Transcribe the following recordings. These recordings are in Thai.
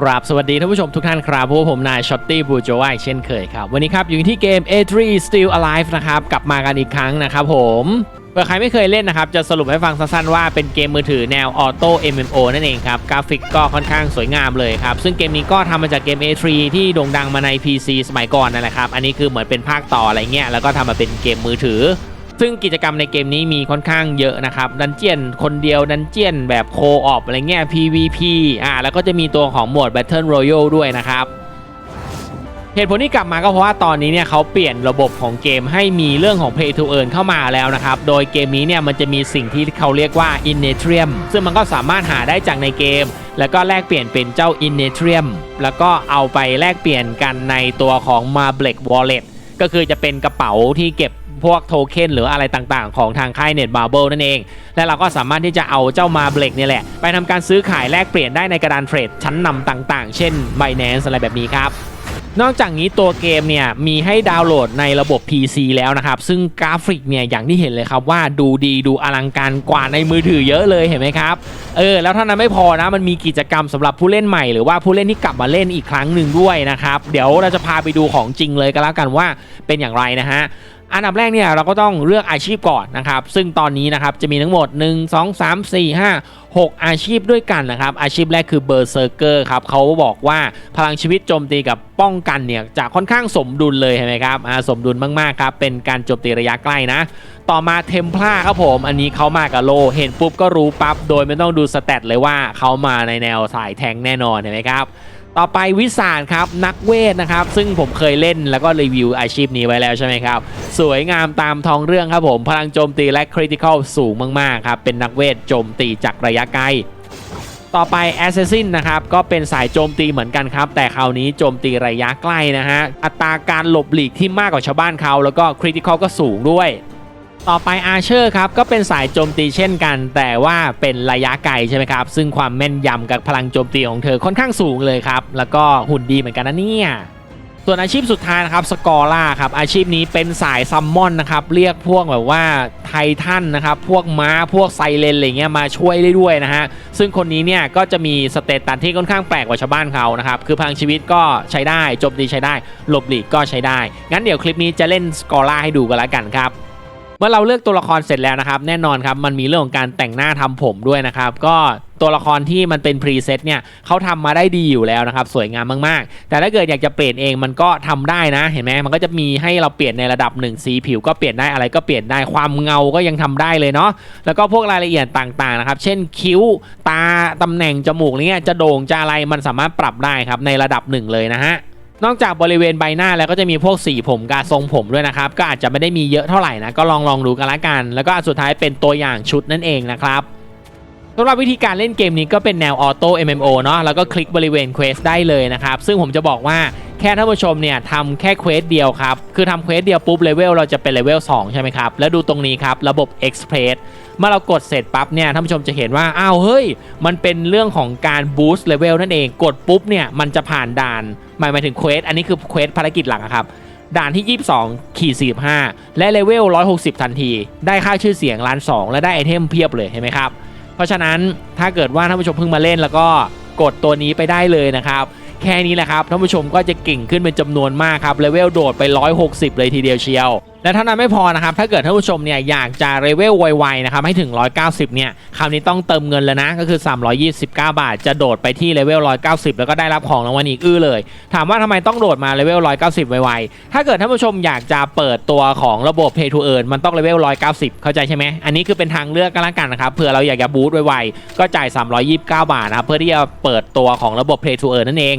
ครับสวัสดีท่านผู้ชมทุกท่านครับพวกผมนายช็อตตี้บูโจวายเช่นเคยครับ วันนี้ครับอยู่ที่เกม A3 Still Alive นะครับ กลับมากันอีกครั้งนะครับผมเผื่อใครไม่เคยเล่นนะครับ จะสรุปให้ฟังสั้นๆว่าเป็นเกมมือถือแนวออโต้ MMO นั่นเองครับ กราฟิกก็ค่อนข้างสวยงามเลยครับ ซึ่งเกมนี้ก็ทำมาจากเกม A3 ที่โด่งดังมาใน PC สมัยก่อนนั่นแหละครับ อันนี้คือเหมือนเป็นภาคต่ออะไรเงี้ยแล้วก็ทำมาเป็นเกมมือถือ ซึ่งกิจกรรมในเกมนี้มีค่อนข้างเยอะนะครับ ดันเจียนคนเดียว ดันเจียนแบบโคออปอะไรเงี้ย PVP อ่าแล้วก็จะมีตัวของโหมด Battle Royale ด้วยนะครับเหตุผลที่กลับมาก็เพราะว่าตอนนี้เนี่ยเขาเปลี่ยนระบบของเกมให้มีเรื่องของ Pay to Earn เข้ามาแล้วนะครับ โดยเกมนี้เนี่ยมันจะมีสิ่งที่เขาเรียกว่า i n n e t r i u m ซึ่งมันก็สามารถหาได้จากในเกม แล้วก็แลกเปลี่ยนเป็นเจ้า i n n e t r i u m แล้วก็เอาไปแลกเปลี่ยนกันในตัวของ m a b l e k Wallet ก็คือจะเป็นกระเป๋าที่เก็บ พวกโทเค็นหรืออะไรต่างๆ ของทางค่าย Net Marble นั่นเอง และเราก็สามารถที่จะเอาเจ้ามาเบลกนี่แหละ ไปทำการซื้อขายแลกเปลี่ยนได้ในกระดานเทรดชั้นนำต่างๆ เช่น Binance อะไรแบบนี้ครับนอกจากนี้ตัวเกมเนี่ยมีให้ดาวน์โหลดในระบบ PC แล้วนะครับ ซึ่งกราฟิกเนี่ยอย่างที่เห็นเลยครับว่าดูดีดูอลังการกว่าในมือถือเยอะเลยเห็นไหมครับเออแล้วเท่านั้นไม่พอนะมันมีกิจกรรมสำหรับผู้เล่นใหม่หรือว่าผู้เล่นที่กลับมาเล่นอีกครั้งหนึ่งด้วยนะครับ เดี๋ยวเราจะพาไปดูของจริงเลยก็แล้วกันว่าเป็นอย่างไรนะฮะ อันดับแรกเนี่ยเราก็ต้องเลือกอาชีพก่อนนะครับ ซึ่งตอนนี้นะครับจะมีทั้งหมด 1 2 3 4 5 6 อาชีพด้วยกันนะครับ อาชีพแรกคือเบอร์เซอร์เกอร์ครับเขาบอกว่าพลังชีวิตโจมตีกับป้องกันเนี่ยจะค่อนข้างสมดุลเลยเห็นไหมครับอ่าสมดุลมากๆครับเป็นการโจมตีระยะใกล้นะ ต่อมาเทมพลาครับผม อันนี้เขามากับโล เห็นปุ๊บก็รู้ปั๊บโดยไม่ต้องดูสแตทเลยว่าเขามาในแนวสายแทงแน่นอนเห็นไหมครับ ต่อไปวิสานครับนักเวทนะครับ ซึ่งผมเคยเล่นแล้วก็รีวิวอาชีพนี้ไว้แล้วใช่ไหมครับ สวยงามตามท้องเรื่องครับผม พลังโจมตีและคริติคอลสูงมากๆครับ เป็นนักเวทโจมตีจากระยะไกลต่อไป Assassin นะครับ ก็เป็นสายโจมตีเหมือนกันครับ แต่คราวนี้โจมตีระยะใกล้นะฮะ อัตราการหลบหลีกที่มากกว่าชาวบ้านเขาแล้วก็คริติคอลก็สูงด้วย ต่อไปอาเชอร์ครับ ก็เป็นสายโจมตีเช่นกัน แต่ว่าเป็นระยะไกลใช่ไหมครับ ซึ่งความแม่นยำกับพลังโจมตีของเธอค่อนข้างสูงเลยครับ แล้วก็หุ่นดีเหมือนกันนะเนี่ยส่วนอาชีพสุดท้ายนะครับสกอร่าครับอาชีพนี้เป็นสายซัมมอนนะครับเรียกพวกแบบว่าไททันนะครับพวกม้าพวกไซเลนอะไรเงี้ยมาช่วยได้ด้วยนะฮะซึ่งคนนี้เนี่ยก็จะมีสเตตัสที่ค่อนข้างแปลกกว่าชาวบ้านเขานะครับคือพลังชีวิตก็ใช้ได้โจมตีใช้ได้หลบหลีกก็ใช้ได้ งั้นเดี๋ยวคลิปนี้จะเล่นสกอร่าให้ดูกันแล้วกันครับ เมื่อเราเลือกตัวละครเสร็จแล้วนะครับ แน่นอนครับมันมีเรื่องของการแต่งหน้าทำผมด้วยนะครับ ก็ตัวละครที่มันเป็นพรีเซตเนี่ยเขาทำมาได้ดีอยู่แล้วนะครับ สวยงามมากๆ แต่ถ้าเกิดอยากจะเปลี่ยนเองมันก็ทำได้นะเห็นไหมมันก็จะมีให้เราเปลี่ยนในระดับหนึ่งสีผิวก็เปลี่ยนได้อะไรก็เปลี่ยนได้ความเงาก็ยังทำได้เลยเนาะแล้วก็พวกรายละเอียดต่างๆนะครับ เช่นคิ้วตาตำแหน่งจมูกอะไรเงี้ยจะโด่งจะอะไรมันสามารถปรับได้ครับในระดับหนึ่งเลยนะฮะ นอกจากบริเวณใบหน้าแล้วก็จะมีพวกสีผมการทรงผมด้วยนะครับ ก็อาจจะไม่ได้มีเยอะเท่าไหร่นะก็ลองลองดูกันละกัน แล้วก็สุดท้ายเป็นตัวอย่างชุดนั่นเองนะครับสำหรับวิธีการเล่นเกมนี้ก็เป็นแนวออโต้ MMO เนาะแล้วก็คลิกบริเวณเควสได้เลยนะครับ ซึ่งผมจะบอกว่าแค่ท่านผู้ชมเนี่ยทำแค่เควสเดียวครับ คือทำเควสเดียวปุ๊บเลเวลเราจะเป็นเลเวล2ใช่ไหมครับ แล้วดูตรงนี้ครับ ระบบ Express เมื่อเรากดเสร็จปั๊บเนี่ยท่านผู้ชมจะเห็นว่าอ้าวเฮ้ย มันเป็นเรื่องของการบูสต์เลเวลนั่นเองกดปุ๊บเนี่ยมันจะผ่านด่านหมายหมายถึงเควสอันนี้คือเควสภารกิจหลักครับด่านที่ 22ขีด45 และเลเวล 160 ทันที ได้ค่าชื่อเสียงล้าน2และได้ไอเทมเพียบเลยเห็นไหมครับ เพราะฉะนั้นถ้าเกิดว่าท่านผู้ชมเพิ่งมาเล่นแล้วก็กดตัวนี้ไปได้เลยนะครับ แค่นี้แหละครับท่านผู้ชมก็จะเก่งขึ้นเป็นจำนวนมากครับเลเวลโดดไป 160 เลยทีเดียวเชียว และเท่านั้นไม่พอนะครับ ถ้าเกิดท่านผู้ชมเนี่ยอยากจะเลเวลไวๆนะครับให้ถึง 190 เนี่ยคราวนี้ต้องเติมเงินแล้วนะ ก็คือ 329 บาท จะโดดไปที่เลเวล 190 แล้วก็ได้รับของรางวัลอีกอื้อเลย ถามว่าทำไมต้องโดดมาเลเวล 190 ไวๆ ถ้าเกิดท่านผู้ชมอยากจะเปิดตัวของระบบ Pay to Earn มันต้องเลเวล 190 เข้าใจใช่ไหมอันนี้คือเป็นทางเลือกก็แล้วกันนะครับเผื่อเราอยากจะบูตไวๆก็จ่าย 329 บาทนะครับเพื่อที่จะเปิดตัวของระบบ Pay to Earn นั่นเอง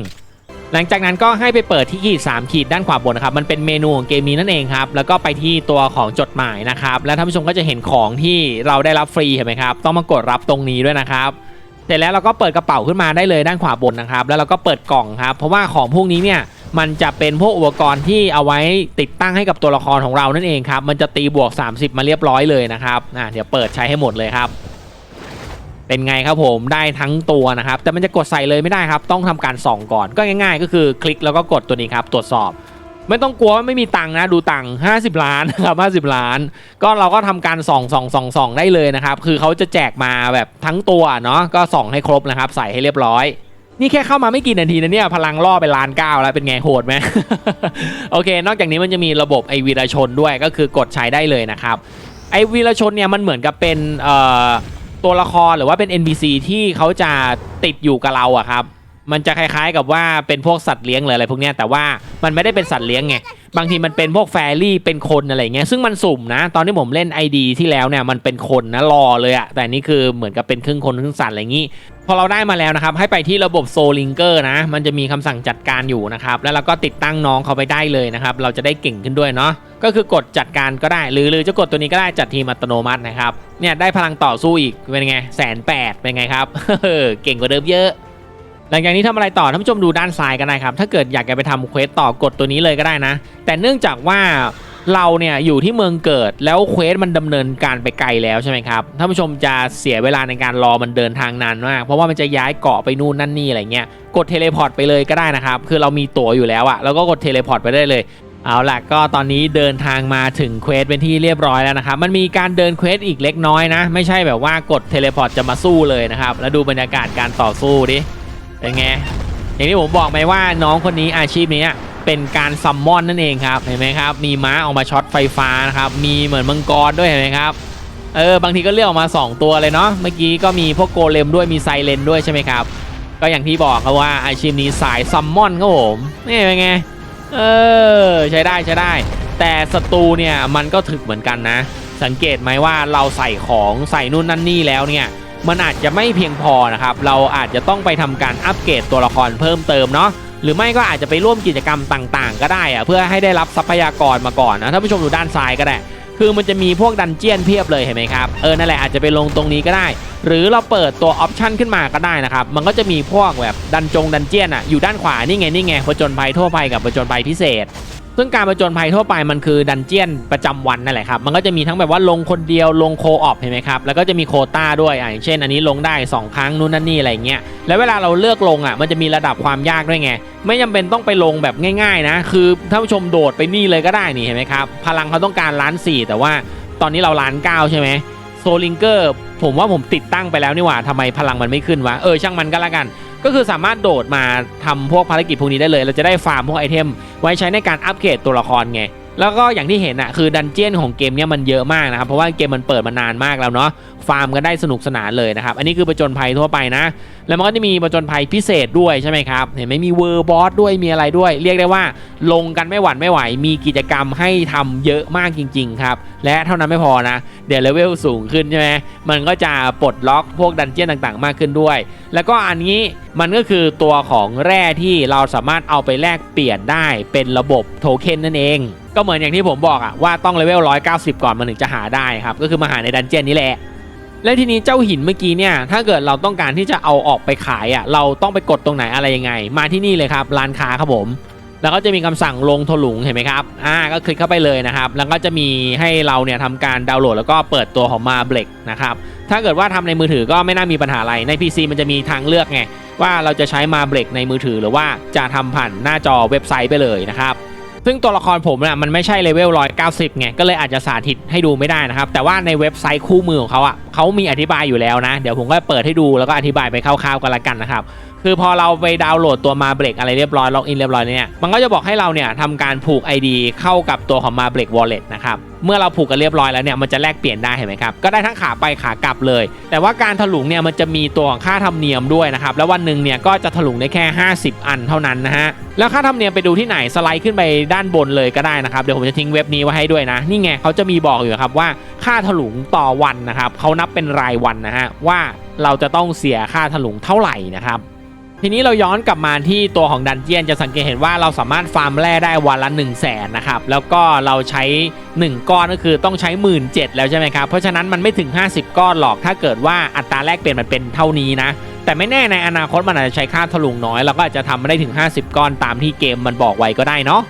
หลังจากนั้นก็ให้ไปเปิดที่ขีด3ขีดด้านขวาบนนะครับมันเป็นเมนูของเกมนี้นั่นเองครับแล้วก็ไปที่ตัวของจดหมายนะครับแล้วท่านผู้ชมก็จะเห็นของที่เราได้รับฟรีเห็นไหมครับต้องมากดรับตรงนี้ด้วยนะครับเสร็จแล้วเราก็เปิดกระเป๋าขึ้นมาได้เลยด้านขวาบนนะครับ แล้วเราก็เปิดกล่องครับ เพราะว่าของพวกนี้เนี่ยมันจะเป็นพวกอุปกรณ์ที่เอาไว้ติดตั้งให้กับตัวละครของเรานั่นเองครับมันจะตีบวก 30 มาเรียบร้อยเลยนะครับอะเดี๋ยวเปิดใช้ให้หมดเลยครับ เป็นไงครับผมได้ทั้งตัวนะครับ แต่มันจะกดใส่เลยไม่ได้ครับ ต้องทำการส่องก่อนก็ง่ายๆ ก็คือคลิกแล้วก็กดตัวนี้ครับ ตรวจสอบ ไม่ต้องกลัวว่าไม่มีตังค์นะดูตังค์50 ล้านนะครับ50ล้าน ก็เราก็ทำการส่องส่องส่องส่องได้เลยนะครับ คือเขาจะแจกมาแบบทั้งตัวเนาะก็ส่องให้ครบนะครับ ใส่ให้เรียบร้อยนี่แค่เข้ามาไม่กี่นาทีนะเนี่ยพลังล่อไปล้านเก้าแล้วเป็นไงโหดไหมโอเค นอกจากนี้มันจะมีระบบไอวีรชนด้วยก็คือกดใช้ได้เลยนะครับไอวีรชนเนี่ยมันเหมือนกับเป็นเอ่อ ตัวละครหรือว่าเป็น NPC ที่เขาจะติดอยู่กับเราอะครับ มันจะคล้ายๆกับว่าเป็นพวกสัตว์เลี้ยงหรืออะไรพวกเนี้ยแต่ว่ามันไม่ได้เป็นสัตว์เลี้ยงไงบางทีมันเป็นพวกแฟรี่เป็นคนอะไรเงี้ยซึ่งมันสุ่มนะ ตอนที่ผมเล่น ID ที่แล้วเนี่ยมันเป็นคนนะรอเลยอะแต่นี่คือเหมือนกับเป็นครึ่งคนครึ่งสัตว์อะไรอย่างงี้พอเราได้มาแล้วนะครับ ให้ไปที่ระบบโซลิงเกอร์นะ มันจะมีคำสั่งจัดการอยู่นะครับ แล้วเราก็ติดตั้งน้องเขาไปได้เลยนะครับ เราจะได้เก่งขึ้นด้วยเนาะ ก็คือกดจัดการก็ได้ หรือหรือจะกดตัวนี้ก็ได้จัดทีมอัตโนมัตินะครับ เนี่ยได้พลังต่อสู้อีก เป็นไงแสนแปดเป็นไงครับ เก่งกว่าเดิมเยอะ หลังจากนี้ทำอะไรต่อท่านผู้ชมดูด้านซ้ายกันได้ครับ ถ้าเกิดอยากจะไปทำเควสต่อกดตัวนี้เลยก็ได้นะ แต่เนื่องจากว่าเราเนี่ยอยู่ที่เมืองเกิดแล้วเควสมันดำเนินการไปไกลแล้วใช่ไหมครับท่านผู้ชมจะเสียเวลาในการรอมันเดินทางนานมาก เพราะว่ามันจะย้ายเกาะไปนู่นนั่นนี่อะไรเงี้ยกดเทเลพอร์ตไปเลยก็ได้นะครับ คือเรามีตั๋วอยู่แล้วอะแล้วก็กดเทเลพอร์ตไปได้เลยเอาล่ะก็ตอนนี้เดินทางมาถึงเควสเป็นที่เรียบร้อยแล้วนะครับ มันมีการเดินเควสอีกเล็กน้อยนะ ไม่ใช่แบบว่ากดเทเลพอร์ตจะมาสู้เลยนะครับ แล้วดูบรรยากาศการต่อสู้ดิ เป็นไงอย่างที่ผมบอกไปว่าน้องคนนี้อาชีพนี้เป็นการซัมมอนนั่นเองครับเห็นไหมครับ มีม้าออกมาช็อตไฟฟ้านะครับมีเหมือนมังกรด้วยเห็นไหมครับเออบางทีก็เลือกออกมา 2 ตัวเลยเนาะเมื่อกี้ก็มีพวกโกเลมด้วยมีไซเลนด้วยใช่ไหมครับ ก็อย่างที่บอกครับว่าอาชีพนี้สายซัมมอนครับผมนี่เป็นไงเออใช้ได้ใช้ได้ แต่ศัตรูเนี่ยมันก็ถึกเหมือนกันนะ สังเกตไหมว่าเราใส่ของใส่นู่นนั่นนี่แล้วเนี่ย มันอาจจะไม่เพียงพอนะครับ เราอาจจะต้องไปทำการอัปเกรดตัวละครเพิ่มเติมเนาะหรือไม่ก็อาจจะไปร่วมกิจกรรมต่างๆ ก็ได้อะเพื่อให้ได้รับทรัพยากรมาก่อนนะท่านผู้ชมดูด้านซ้ายก็ได้ คือมันจะมีพวกดันเจียนเพียบเลยเห็นไหมครับเออนั่นแหละอาจจะไปลงตรงนี้ก็ได้ หรือเราเปิดตัวออปชันขึ้นมาก็ได้นะครับมันก็จะมีพวกแบบดันจงดันเจียนอะอยู่ด้านขวานี่ไงนี่ไงผจญภัยทั่วไปกับผจญภัยพิเศษ ซึ่งการผจญภัยทั่วไปมันคือดันเจียนประจำวันนั่นแหละครับ มันก็จะมีทั้งแบบว่าลงคนเดียวลงโคออปเห็นไหมครับ แล้วก็จะมีโควต้าด้วยอย่างเช่น อันนี้ลงได้ 2 ครั้งนู่นนั่นนี่อะไรเงี้ย แล้วเวลาเราเลือกลงอะ มันจะมีระดับความยากด้วยไง ไม่จำเป็นต้องไปลงแบบง่ายๆนะ คือท่านผู้ชมโดดไปนี่เลยก็ได้นี่เห็นไหมครับ พลังเขาต้องการล้านสี่แต่ว่าตอนนี้เราล้านเก้าใช่ไหมโซลิงเกอร์ผมว่าผมติดตั้งไปแล้วนี่หว่าทำไมพลังมันไม่ขึ้นวะ เออช่างมันก็แล้วกัน ก็คือสามารถโดดมาทำพวกภารกิจพวกนี้ได้เลย เราจะได้ฟาร์มพวกไอเทม ไว้ใช้ในการอัปเกรดตัวละครไง แล้วก็อย่างที่เห็นอะคือดันเจียนของเกมเนี้ยมันเยอะมากนะครับ เพราะว่าเกมมันเปิดมานานมากแล้วเนาะฟาร์มกันได้สนุกสนานเลยนะครับ อันนี้คือประจนภัยทั่วไปนะ แล้วมันก็จะมีประจนภัยพิเศษด้วยใช่ไหมครับ เห็นไหมมีเวอร์บอสด้วยมีอะไรด้วย เรียกได้ว่าลงกันไม่หวั่นไม่ไหว มีกิจกรรมให้ทำเยอะมากจริง ๆ ครับ และเท่านั้นไม่พอนะ เดี๋ยวเลเวลสูงขึ้นใช่ไหมมันก็จะปลดล็อกพวกดันเจียนต่างๆ มากขึ้นด้วย แล้วก็อันนี้มันก็คือตัวของแร่ที่เราสามารถเอาไปแลกเปลี่ยนได้เป็นระบบโทเค็นนั่นเอง ก็เหมือนอย่างที่ผมบอกอะว่าต้องเลเวล 190 ก่อนมันถึงจะหาได้ครับ ก็คือมาหาในดันเจียนนี้แหละ และทีนี้เจ้าหินเมื่อกี้เนี่ย ถ้าเกิดเราต้องการที่จะเอาออกไปขายอะเราต้องไปกดตรงไหนอะไรยังไง มาที่นี่เลยครับร้านค้าครับผม แล้วก็จะมีคำสั่งลงถลุงเห็นไหมครับ อ่า ก็คลิกเข้าไปเลยนะครับ แล้วก็จะมีให้เราเนี่ยทำการดาวน์โหลดแล้วก็เปิดตัวของมาเบลกนะครับ ถ้าเกิดว่าทำในมือถือก็ไม่น่ามีปัญหาอะไร ใน PC มันจะมีทางเลือกไงว่าเราจะใช้มาเบรกในมือถือหรือว่าจะทำผ่านหน้าจอเว็บไซต์ไปเลยนะครับ ซึ่งตัวละครผมเนี่ยมันไม่ใช่เลเวล190ไงก็เลยอาจจะสาธิตให้ดูไม่ได้นะครับ แต่ว่าในเว็บไซต์คู่มือของเขาอะเขามีอธิบายอยู่แล้วนะ เดี๋ยวผมก็เปิดให้ดูแล้วก็อธิบายไปคร่าวๆกันละกันนะครับ คือพอเราไปดาวน์โหลดตัวมาเบรกอะไรเรียบร้อยล็อกอินเรียบร้อยเนี่ยมันก็จะบอกให้เราเนี่ยทำการผูก ID เข้ากับตัวของมาเบรก Wallet นะครับเมื่อเราผูกกันเรียบร้อยแล้วเนี่ยมันจะแลกเปลี่ยนได้เห็นไหมครับก็ได้ทั้งขาไปขากลับเลย แต่ว่าการถลุงเนี่ยมันจะมีตัวของค่าธรรมเนียมด้วยนะครับแล้ววันหนึ่งเนี่ยก็จะถลุงได้แค่ 50 อันเท่านั้นนะฮะแล้วค่าธรรมเนียมไปดูที่ไหนสไลด์ขึ้นไปด้านบนเลยก็ได้นะครับเดี๋ยวผมจะทิ้งเว็บนี้ไว้ให้ด้วยนะ นี่ไงเขาจะมีบอกอยู่ครับว่าค่าถลุงต่อวันนะครับเขานับเป็นรายวันนะฮะว่าเราจะต้องเสียค่าถลุงเท่าไหร่นะครับ ทีนี้เราย้อนกลับมาที่ตัวของดันเจียนจะสังเกตเห็นว่าเราสามารถฟาร์มแร่ได้วันละ 1 0 0 0 0แสนนะครับ แล้วก็เราใช้ 1 ก้อนก็คือต้องใช้ 1 7ื่นแล้วใช่ไหมครับ เพราะฉะนั้นมันไม่ถึง 50 ก้อนหรอกถ้าเกิดว่าอัตราแลกเปลี่ยนมันเป็นเท่านี้นะ แต่ไม่แน่ในอนาคตมันอาจจะใช้ค่าถลุงน้อยเราก็อาจจะทำไม่ได้ถึง 50 ก้อนตามที่เกมมันบอกไว้ก็ได้เนาะ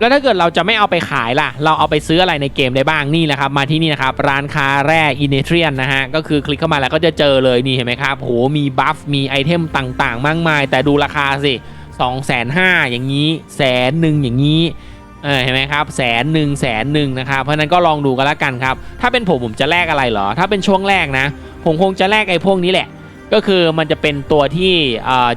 แล้วถ้าเกิดเราจะไม่เอาไปขายล่ะ เราเอาไปซื้ออะไรในเกมได้บ้างนี่แหละครับ มาที่นี่นะครับ ร้านค้าแร่อินเนเทรียนนะฮะ ก็คือคลิกเข้ามาแล้วก็จะเจอเลยนี่เห็นไหมครับโหมีบัฟมีไอเทมต่างๆ มากมาย แต่ดูราคาสิ2องแสนห้าอย่างนี้แสนหนึ่งอย่างนี้เออเห็นไหมครับแสนหนึ่งแสนหนึ่งนะครับเพราะนั้นก็ลองดูกันละกันครับ ถ้าเป็นผมผมจะแลกอะไรเหรอ ถ้าเป็นช่วงแรกนะ ผมคงจะแลกไอ้พวกนี้แหละ ก็คือมันจะเป็นตัวที่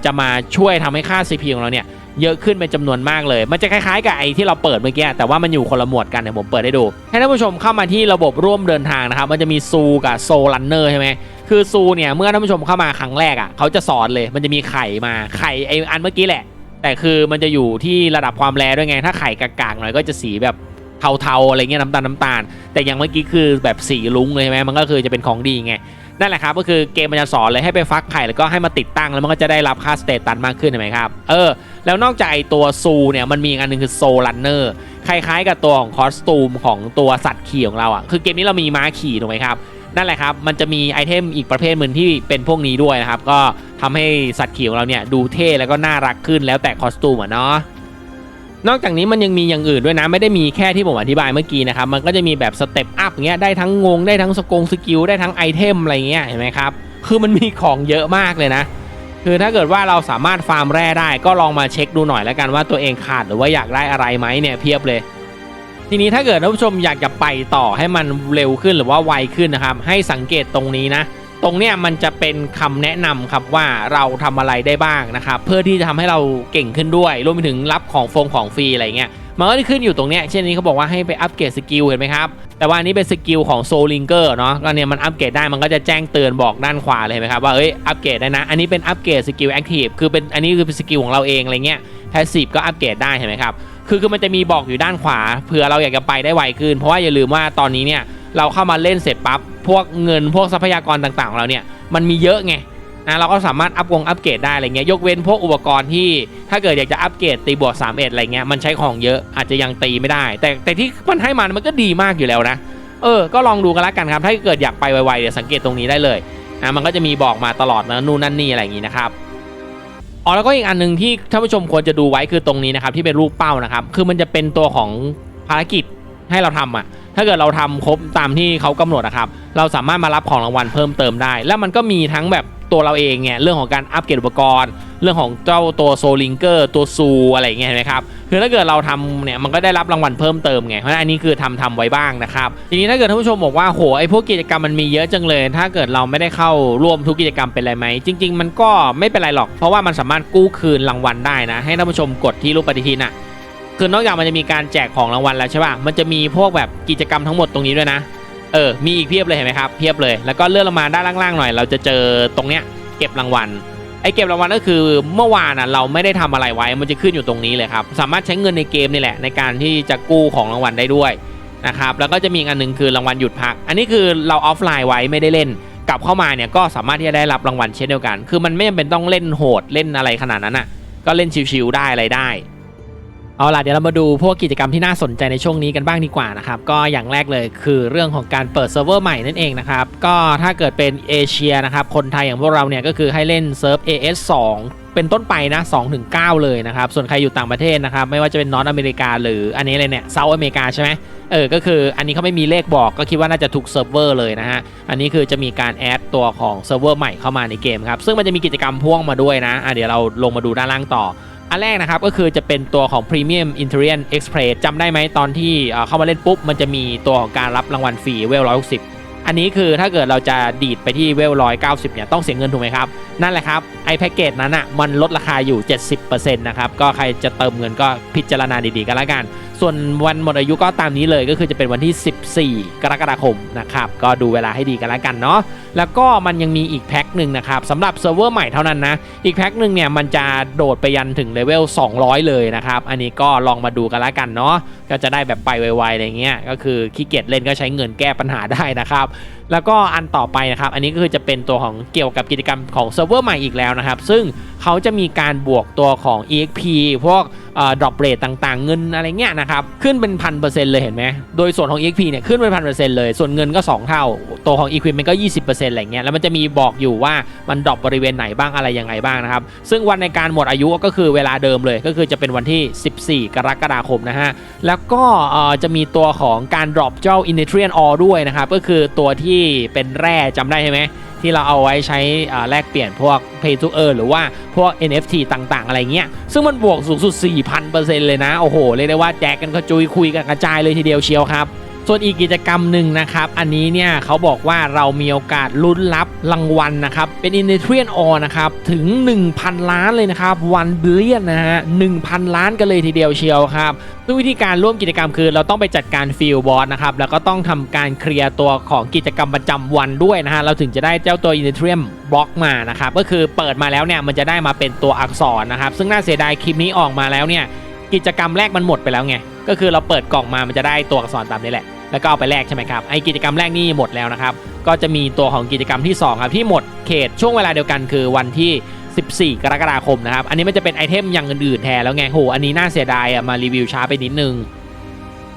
จะมาช่วยทำให้ค่า CP ของเราเนี่ย เยอะขึ้นเป็นจำนวนมากเลย มันจะคล้ายๆกับไอ้ที่เราเปิดเมื่อกี้ แต่ว่ามันอยู่คนละหมวดกันเดี๋ยวผมเปิดให้ดู ให้ท่านผู้ชมเข้ามาที่ระบบร่วมเดินทางนะครับ มันจะมีซูกับโซลันเนอร์ใช่ไหมคือซูเนี่ย เมื่อท่านผู้ชมเข้ามาครั้งแรกอะ เขาจะสอนเลย มันจะมีไข่มา ไข่ไอ้อันเมื่อกี้แหละ แต่คือมันจะอยู่ที่ระดับความแรงด้วยไง ถ้าไข่กากๆหน่อยก็จะสีแบบเทาๆอะไรเงี้ยน้ำตาลน้ำตาล แต่อย่างเมื่อกี้คือแบบสีลุ้งเลยใช่ไหมมันก็คือจะเป็นของดีไง นั่นแหละครับก็คือเกมมันจะสอนเลยให้ไปฟักไข่แล้วก็ให้มาติดตั้งแล้วมันก็จะได้รับค่าสเตตัสมากขึ้นเห็นไหมครับเออแล้วนอกจากไอตัวซูเนี่ยมันมีอีกอันหนึงคือโซลันเนอร์คล้ายๆ กับตัวของคอสตูมของตัวสัตว์ขี่ของเราอะคือเกมนี้เรามีม้าขี่ถูกไหมครับนั่นแหละครับมันจะมีไอเทมอีกประเภทหนึ่งที่เป็นพวกนี้ด้วยนะครับก็ทำให้สัตว์ขี่ของเราเนี่ยดูเท่แล้วก็น่ารักขึ้นแล้วแต่คอสตูมอะเนาะ นอกจากนี้มันยังมีอย่างอื่นด้วยนะ ไม่ได้มีแค่ที่ผมอธิบายเมื่อกี้นะครับ มันก็จะมีแบบสเต็ปอัพอย่างเงี้ยได้ทั้งงงได้ทั้งสกงสกิลได้ทั้งไอเทมอะไรเงี้ยเห็นไหมครับ คือมันมีของเยอะมากเลยนะ คือถ้าเกิดว่าเราสามารถฟาร์มแร่ได้ก็ลองมาเช็คดูหน่อยแล้วกันว่าตัวเองขาดหรือว่าอยากได้อะไรไหมเนี่ยเพียบเลย ทีนี้ถ้าเกิดท่านผู้ชมอยากจะไปต่อให้มันเร็วขึ้นหรือว่าไวขึ้นนะครับ ให้สังเกตตรงนี้นะ ตรงเนี้ยมันจะเป็นคำแนะนำครับว่าเราทำอะไรได้บ้างนะครับเพื่อที่จะทำให้เราเก่งขึ้นด้วยรวมไปถึงรับของฟงของฟรีอะไรเงี้ยมันก็จะขึ้นอยู่ตรงเนี้ยเช่นนี้เขาบอกว่าให้ไปอัปเกรดสกิลเห็นไหมครับ แต่ว่านี้เป็นสกิลของโซลิงเกอร์เนาะก็เนี่ยมันอัปเกรดได้มันก็จะแจ้งเตือนบอกด้านขวาเลยเห็นไหมครับว่าเอ้ยอัปเกรดได้นะ อันนี้เป็นอัปเกรดสกิลแอคทีฟคือเป็นอันนี้คือเป็นสกิลของเราเองอะไรเงี้ยแพสซีฟก็อัปเกรดได้เห็นไหมครับคือคือมันจะมีบอกอยู่ด้านขวาเผื่อเราอยากจะไปได้ไวขึ้น เพราะว่าอย่าลืมว่าตอนนี้เนี่ยเราเข้ามาเล่นเสร็จปั๊บ พวกเงินพวกทรัพยากรต่างๆของเราเนี่ยมันมีเยอะไงนะเราก็สามารถอัพวงอัปเกรดได้อะไรเงี้ยยกเว้นพวกอุปกรณ์ที่ถ้าเกิดอยากจะอัปเกรดตีบวก3เอ็ดอะไรเงี้ยมันใช้ของเยอะอาจจะยังตีไม่ได้ แต่แต่ที่มันให้มันมันก็ดีมากอยู่แล้วนะ เออ ก็ลองดูกันล้วกันครับ ถ้าเกิดอยากไปไวๆเดี๋ยวสังเกตตรงนี้ได้เลยนะมันก็จะมีบอกมาตลอดนะนู่นนั่นนี่อะไรอย่างนี้นะครับอ๋อแล้วก็อีกอันหนึ่งที่ท่านผู้ชมควรจะดูไว้คือตรงนี้นะครับที่เป็นรูปเป้านะครับคือมันจะเป็นตัวของภารกิจ ให้เราทำอะ ถ้าเกิดเราทำครบตามที่เขากำหนดนะครับ เราสามารถมารับของรางวัลเพิ่มเติมได้ แล้วมันก็มีทั้งแบบตัวเราเองเนี่ยเรื่องของการอัปเกรดอุปกรณ์ เรื่องของเจ้าตัวโซลิงเกอร์ตัวซูอะไรอย่างเงี้ยนไหมครับคือถ้าเกิดเราทำเนี่ยมันก็ได้รับรางวัลเพิ่มเติมไงเพราะอันนี้คือทำทำไว้บ้างนะครับทีนี้ถ้าเกิดท่านผู้ชมบอกว่าโหไอพวกกิจกรรมมันมีเยอะจังเลย ถ้าเกิดเราไม่ได้เข้าร่วมทุกกิจกรรมเป็นไรไหมจริง ๆ มันก็ไม่เป็นไรหรอกเพราะว่ามันสามารถกู้คืนรางวัลได้นะ ให้ท่านผู้ชมกดที่รูปปฏิทินอะ คือนอกจากมันจะมีการแจกของรางวัลแล้วใช่ป่ะ มันจะมีพวกแบบกิจกรรมทั้งหมดตรงนี้ด้วยนะ เออ มีอีกเพียบเลยเห็นไหมครับ เพียบเลย แล้วก็เลื่อนลงมาด้านล่างๆหน่อย เราจะเจอตรงเนี้ยเก็บรางวัล ไอ้เก็บรางวัลก็คือเมื่อวานอะเราไม่ได้ทำอะไรไว้ มันจะขึ้นอยู่ตรงนี้เลยครับ สามารถใช้เงินในเกมนี่แหละ ในการที่จะกู้ของรางวัลได้ด้วยนะครับ แล้วก็จะมีอันหนึงคือรางวัลหยุดพัก อันนี้คือเราออฟไลน์ไว้ไม่ได้เล่น กลับเข้ามาเนี่ยก็สามารถที่จะได้รับรางวัลเช่นเดียวกัน คือมันไม่จำเป็นต้องเล่นโหดเล่นอะไรขนาดนั้นอะ ก็เล่นชิวๆได้อะไรได้ เอาล่ะเดี๋ยวเรามาดูพวกกิจกรรมที่น่าสนใจในช่วงนี้กันบ้างดีกว่านะครับก็อย่างแรกเลยคือเรื่องของการเปิดเซิร์ฟเวอร์ใหม่นั่นเองนะครับก็ถ้าเกิดเป็นเอเชียนะครับคนไทยอย่างพวกเราเนี่ยก็คือให้เล่นเซิร์ฟ AS 2เป็นต้นไปนะ2ถึง9เลยนะครับส่วนใครอยู่ต่างประเทศนะครับไม่ว่าจะเป็นนอตอเมริกา หรืออันนี้เลยเนี่ยเซาท์อเมริกาใช่ไหมเออก็คืออันนี้เขาไม่มีเลขบอกก็คิดว่าน่าจะทุกเซิร์ฟเวอร์เลยนะฮะอันนี้คือจะมีการแอดตัวของเซิร์ฟเวอร์ใหม่เข้ามาในเกมครับซึ่งมันจะมีกิจกรรมพ่วงมาด้วยนะอะเดี๋ยวเราลงมาดูด้านล่างต่อ อันแรกนะครับก็คือจะเป็นตัวของ Premium i n t e r i a n Express จำได้ไหมตอนที่เข้ามาเล่นปุ๊บ มันจะมีตัวของการรับรางวัลฟรีเวล160อันนี้คือถ้าเกิดเราจะดีดไปที่เวลร้อยเก้าสิบเนี่ยต้องเสียเงินถูกไหมครับ นั่นแหละครับ ไอแพ็กเกจนั้นอะมันลดราคาอยู่ 70%นะครับ ก็ใครจะเติมเงินก็พิจารณาดีๆกันละกัน ส่วนวันหมดอายุก็ตามนี้เลยก็คือจะเป็นวันที่ 14 กรกฎาคมนะครับ ก็ดูเวลาให้ดีกันแล้วกันเนาะแล้วก็มันยังมีอีกแพ็คหนึ่งนะครับสำหรับเซิร์ฟเวอร์ใหม่เท่านั้นนะ อีกแพ็คหนึ่งเนี่ยมันจะโดดไปยันถึงเลเวล 200 เลยนะครับ อันนี้ก็ลองมาดูกันแล้วกันเนาะก็จะได้แบบไปไวๆอะไรเงี้ยก็คือขี้เกียจเล่นก็ใช้เงินแก้ปัญหาได้นะครับแล้วก็อันต่อไปนะครับ อันนี้ก็คือจะเป็นตัวของเกี่ยวกับกิจกรรมของเซิร์ฟเวอร์ใหม่อีกแล้วนะครับ ซึ่งเขาจะมีการบวกตัวของ EXP พวกดรอปเรทต่างๆ เงินอะไรเงี้ยนะครับ ขึ้นเป็นพันเปอร์เซ็นต์เลยเห็นไหมโดยส่วนของ EXP เนี่ยขึ้นเป็นพันเปอร์เซ็นต์เลย ส่วนเงินก็ 2 เท่า ตัวของ Equipment ก็ 20%อะไรเงี้ยแล้วมันจะมีบอกอยู่ว่ามันดรอปบริเวณไหนบ้างอะไรยังไงบ้างนะครับ ซึ่งวันในการหมดอายุก็คือเวลาเดิมเลยก็คือจะเป็นวันที่ 14 กรกฎาคมนะฮะแล้วก็จะมีตัวของการดรอปเจ้า i n n i t r i a n Ore ด้วยนะครับก็คือตัวที่เป็นแร่จำได้ใช่ไหมที่เราเอาไว้ใช้แลกเปลี่ยนพวก Pay to Earn หรือว่าพวก NFT ต่างๆ อะไรเงี้ย ซึ่งมันบวกสูงสุด 4,000%เลยนะ โอ้โห เรียกได้ว่าแจกกันกระจุยคุยกันกระจายเลยทีเดียวเชียวครับ ส่วนอีกกิจกรรมหนึ่งนะครับ อันนี้เนี่ยเขาบอกว่าเรามีโอกาสลุ้นรับรางวัลนะครับ เป็น i n d i t r i a n Or นะครับ ถึง 1,000 ล้านเลยนะครับ1 billion นะฮะ1,000ล้านกันเลยทีเดียวเชียวครับซึ่งวิธีการร่วมกิจกรรมคือ เราต้องไปจัดการฟิลบอสนะครับ แล้วก็ต้องทำการเคลียร์ตัวของกิจกรรมประจำวันด้วยนะฮะ เราถึงจะได้เจ้าตัว i n d i t r i u m บล็อกมานะครับ ก็คือเปิดมาแล้วเนี่ยมันจะได้มาเป็นตัวอักษรนะครับ ซึ่งน่าเสียดายคลิปนี้ออกมาแล้วเนี่ย กิจกรรมแรกมันหมดไปแล้วไง ก็คือเราเปิดกล่องมามันจะได้ตัวอักษรตามนี้แหละ แล้วก็เอาไปแลกใช่ไหมครับ ไอกิจกรรมแรกนี่หมดแล้วนะครับ ก็จะมีตัวของกิจกรรมที่ 2 ครับ ที่หมดเขตช่วงเวลาเดียวกันคือวันที่ 14 กรกฎาคมนะครับ อันนี้มันจะเป็นไอเทมอย่างอื่นๆแทนแล้วไงโห อันนี้น่าเสียดายอะ มารีวิวช้าไปนิดนึง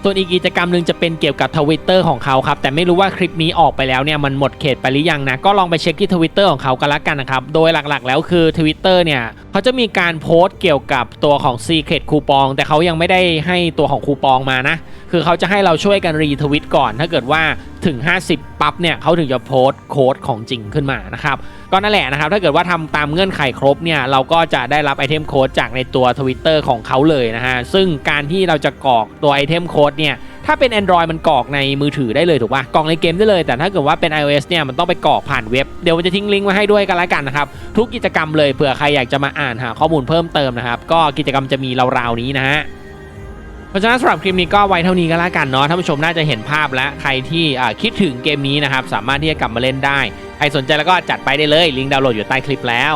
ส่วนอีกกิจกรรมหนึ่งจะเป็นเกี่ยวกับทวิตเตอร์ของเขาครับแต่ไม่รู้ว่าคลิปนี้ออกไปแล้วเนี่ยมันหมดเขตไปหรือยังนะก็ลองไปเช็คที่ทวิตเตอร์ของเขากันละกันนะครับโดยหลักๆ แล้วคือ Twitter เนี่ยเขาจะมีการโพสต์เกี่ยวกับตัวของ Secret คูปอง แต่เขายังไม่ได้ให้ตัวของคูปองมานะคือเขาจะให้เราช่วยกันรีทวิตก่อน ถ้าเกิดว่าถึง 50 ปั๊บเนี่ยเขาถึงจะโพสต์โค้ดของจริงขึ้นมานะครับก็นั่นแหละนะครับ ถ้าเกิดว่าทำตามเงื่อนไขครบเนี่ยเราก็จะได้รับไอเทมโค้ดจากในตัว Twitter ของเขาเลยนะฮะซึ่งการที่เราจะกรอกตัวไอเทมโค้ดเนี่ยถ้าเป็น Android มันกรอกในมือถือได้เลยถูกป่ะกรอกในเกมได้เลย แต่ถ้าเกิดว่าเป็น iOS เนี่ยมันต้องไปกรอกผ่านเว็บ เดี๋ยวมันจะทิ้งลิงก์ไว้ให้ด้วยกันละกันนะครับทุกกิจกรรมเลยเผื่อใครอยากจะมาอ่านหาข้อมูลเพิ่มเติมนะครับก็กิจกรรมจะมีราวๆนี้นะฮะ ราะฉะนั้นสำหรับคลิปนี้ก็ไว้เท่านี้ก็แล้วกันเนาะท่านผู้ชมน่าจะเห็นภาพแล้วใครที่คิดถึงเกมนี้นะครับสามารถที่จะกลับมาเล่นได้ใครสนใจแล้วก็จัดไปได้เลยลิงก์ดาวน์โหลดอยู่ใต้คลิปแล้ว